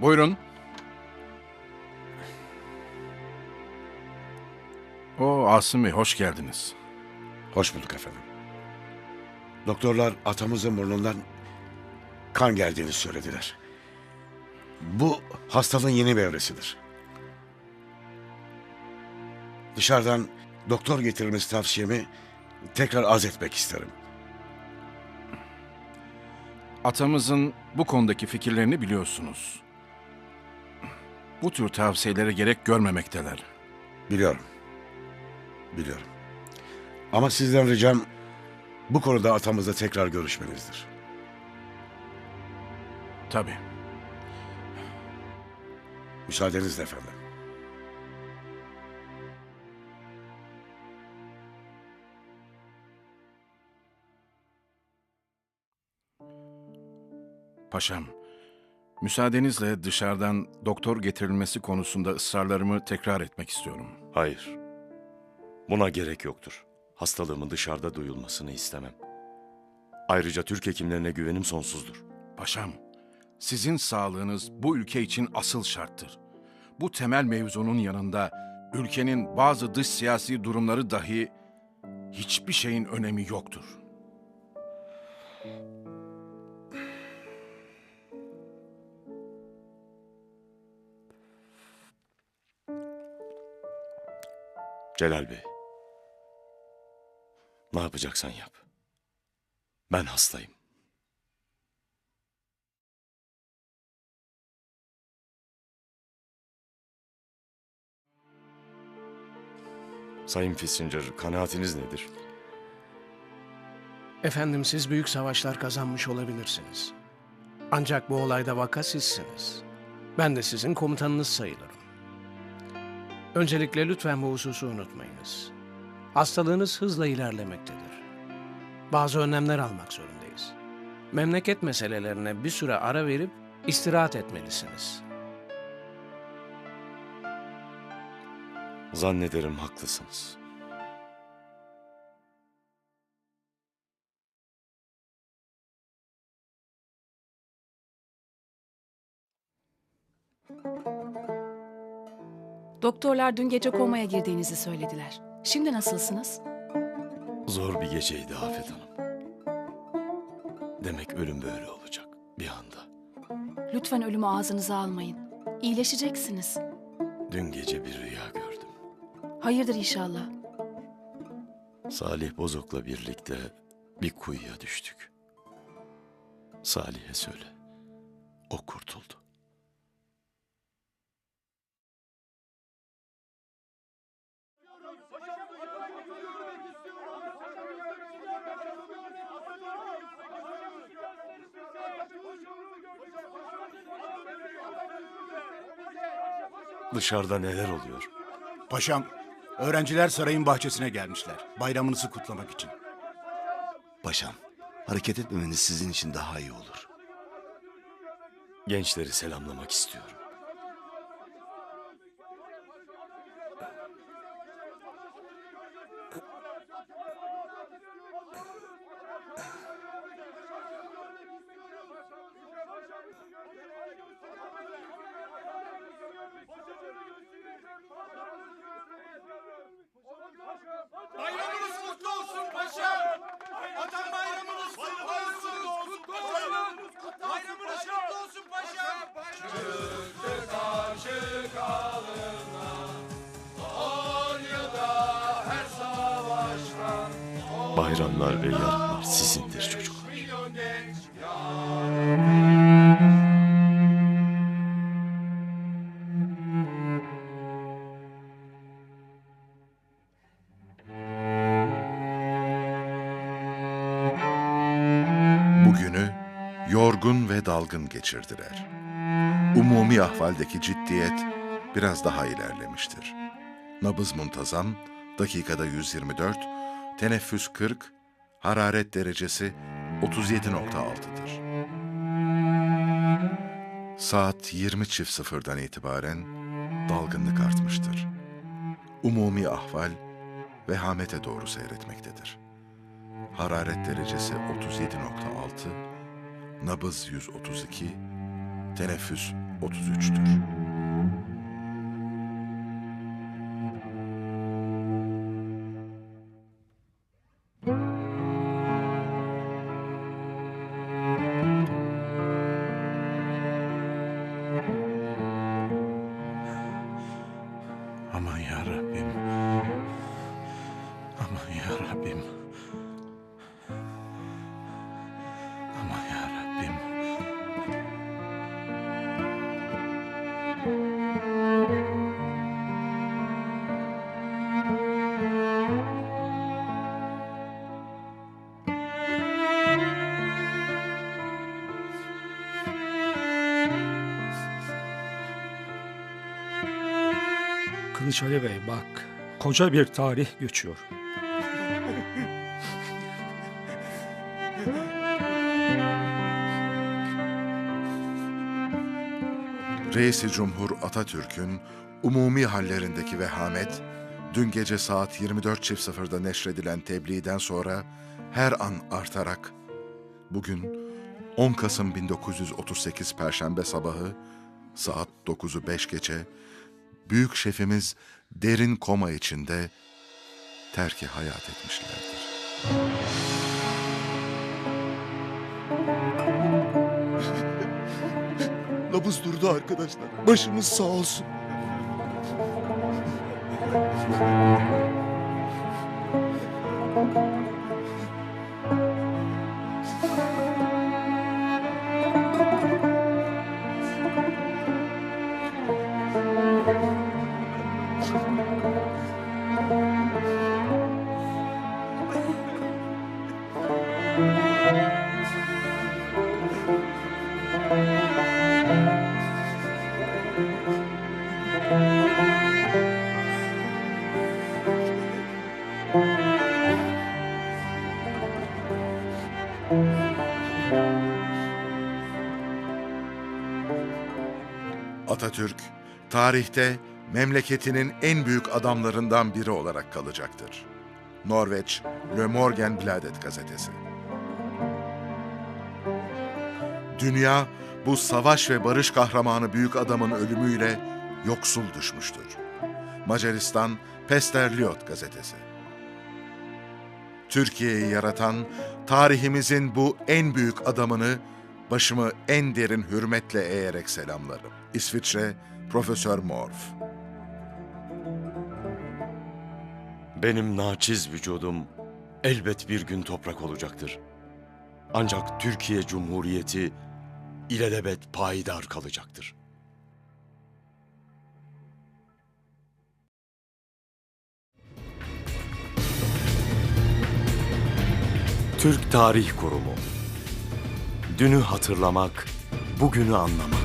Buyurun. O Asım Bey, hoş geldiniz. Hoş bulduk efendim. Doktorlar atamızın burnundan kan geldiğini söylediler. Bu hastalığın yeni bir evresidir. Dışarıdan doktor getirmesi tavsiyemi tekrar arz etmek isterim. Atamızın bu konudaki fikirlerini biliyorsunuz. Bu tür tavsiyelere gerek görmemekteler. Biliyorum. Biliyorum. Ama sizden ricam bu konuda atamızla tekrar görüşmenizdir. Tabii. Müsaadenizle efendim. Paşam, müsaadenizle dışarıdan doktor getirilmesi konusunda ısrarlarımı tekrar etmek istiyorum. Hayır. Buna gerek yoktur. Hastalığımın dışarıda duyulmasını istemem. Ayrıca Türk hekimlerine güvenim sonsuzdur. Paşam, sizin sağlığınız bu ülke için asıl şarttır. Bu temel mevzunun yanında ülkenin bazı dış siyasi durumları dahi hiçbir şeyin önemi yoktur. Celal Bey. Ne yapacaksan yap. Ben hastayım. Sayın Fissinger, kanaatiniz nedir? Efendim siz büyük savaşlar kazanmış olabilirsiniz. Ancak bu olayda vaka sizsiniz. Ben de sizin komutanınız sayılırım. Öncelikle lütfen bu hususu unutmayınız. Hastalığınız hızla ilerlemektedir. Bazı önlemler almak zorundayız. Memleket meselelerine bir süre ara verip istirahat etmelisiniz. Zannederim haklısınız. Doktorlar dün gece komaya girdiğinizi söylediler. Şimdi nasılsınız? Zor bir geceydi Afet Hanım. Demek ölüm böyle olacak bir anda. Lütfen ölümü ağzınıza almayın. İyileşeceksiniz. Dün gece bir rüya gördüm. Hayırdır inşallah. Salih Bozok'la birlikte bir kuyuya düştük. Salih'e söyle. O kurtuldu. Dışarıda neler oluyor? Paşam, öğrenciler sarayın bahçesine gelmişler. Bayramınızı kutlamak için. Paşam, hareket etmemeniz sizin için daha iyi olur. Gençleri selamlamak istiyorum. Bayramlar ve yarınlar sizindir çocuklar. Bugünü yorgun ve dalgın geçirdiler. Umumi ahvaldeki ciddiyet biraz daha ilerlemiştir. Nabız muntazam, dakikada 124, teneffüs 40, hararet derecesi 37.6'dır. Saat 20 çift sıfırdan itibaren dalgınlık artmıştır. Umumi ahval vehamete doğru seyretmektedir. Hararet derecesi 37.6, nabız 132, teneffüs 33'tür. Kılıç Ali Bey bak, koca bir tarih geçiyor. Reisi Cumhur Atatürk'ün umumi hallerindeki vehamet, dün gece saat 24.00'da neşredilen tebliğden sonra her an artarak, bugün 10 Kasım 1938 Perşembe sabahı saat 9'u 5 geçe, büyük şefimiz derin koma içinde terki hayat etmişlerdir. Nabız durdu arkadaşlar. Başımız sağ olsun. Atatürk, tarihte memleketinin en büyük adamlarından biri olarak kalacaktır. Norveç, Le Morgenbladet gazetesi. Dünya, bu savaş ve barış kahramanı büyük adamın ölümüyle yoksul düşmüştür. Macaristan, Pesterliot gazetesi. Türkiye'yi yaratan, tarihimizin bu en büyük adamını başımı en derin hürmetle eğerek selamlarım. İsviçre, Profesör Morf. Benim naçiz vücudum elbet bir gün toprak olacaktır. Ancak Türkiye Cumhuriyeti ilelebet payidar kalacaktır. Türk Tarih Kurumu Dünü hatırlamak, bugünü anlamak.